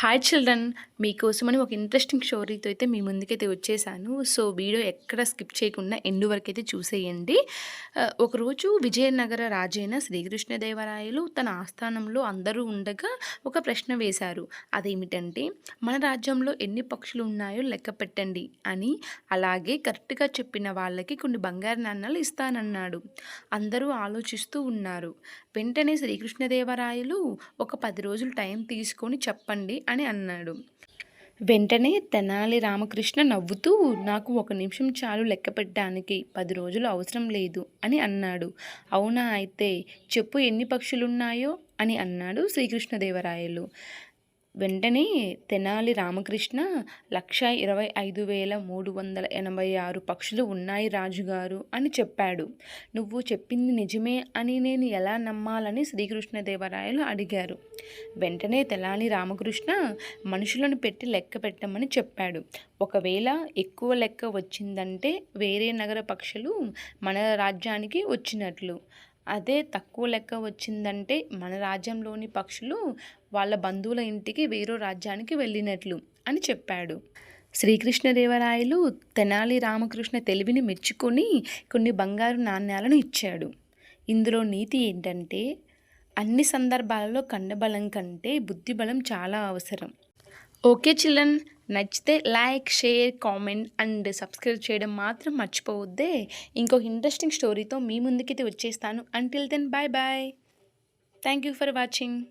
Hi children మీకోసమని ఒక interesting స్టోరీతో అయితే మీ ముందుకైతే వచ్చేసాను. సో వీడియో ఎక్కడ స్కిప్ చేయకుండా ఎండు వరకు అయితే చూసేయండి. ఒకరోజు విజయనగర రాజైన శ్రీకృష్ణదేవరాయలు తన ఆస్థానంలో అందరూ ఉండగా ఒక ప్రశ్న వేశారు. అదేమిటంటే మన రాజ్యంలో ఎన్ని పక్షులు ఉన్నాయో లెక్క పెట్టండి అని. అలాగే కరెక్ట్గా చెప్పిన వాళ్ళకి కొన్ని బంగారు నాణ్యాలు ఇస్తానన్నాడు. అందరూ ఆలోచిస్తూ ఉన్నారు. వెంటనే శ్రీకృష్ణదేవరాయలు ఒక పది రోజులు టైం తీసుకొని చెప్పండి అని అన్నాడు. వెంటనే తెనాలి రామకృష్ణ నవ్వుతూ నాకు ఒక నిమిషం చాలు లెక్క పెట్టడానికి పది రోజులు అవసరం లేదు అని అన్నాడు. అవునా అయితే చెప్పు ఎన్ని పక్షులున్నాయో అని అన్నాడు శ్రీకృష్ణదేవరాయలు. వెంటనే తెనాలి రామకృష్ణ లక్ష ఇరవై ఐదు వేల మూడు వందల ఎనభై ఆరు పక్షులు ఉన్నాయి రాజుగారు అని చెప్పాడు. నువ్వు చెప్పింది నిజమే అని నేను ఎలా నమ్మాలని శ్రీకృష్ణదేవరాయలు అడిగారు. వెంటనే తెలాని రామకృష్ణ మనుషులను పెట్టి లెక్క పెట్టమని చెప్పాడు. ఒకవేళ ఎక్కువ లెక్క వచ్చిందంటే వేరే నగర పక్షులు మన రాజ్యానికి వచ్చినట్లు. అదే తక్కువ లెక్క వచ్చిందంటే మన రాజ్యంలోని పక్షులు వాళ్ళ బంధువుల ఇంటికి వేరే రాజ్యానికి వెళ్ళినట్లు అని చెప్పాడు. శ్రీకృష్ణదేవరాయలు తెనాలి రామకృష్ణ తెలివిని మెచ్చుకొని కొన్ని బంగారు నాణ్యాలను ఇచ్చాడు. ఇందులో నీతి ఏంటంటే అన్ని సందర్భాలలో కండబలం కంటే బుద్ధిబలం చాలా అవసరం. Okay children. నచ్చితే like share comment and subscribe చేయడం మాత్రం మర్చిపోవద్దే. ఇంకొక ఇంట్రెస్టింగ్ స్టోరీతో మీ ముందుకైతే వచ్చేస్తాను. Until then bye bye thank you for watching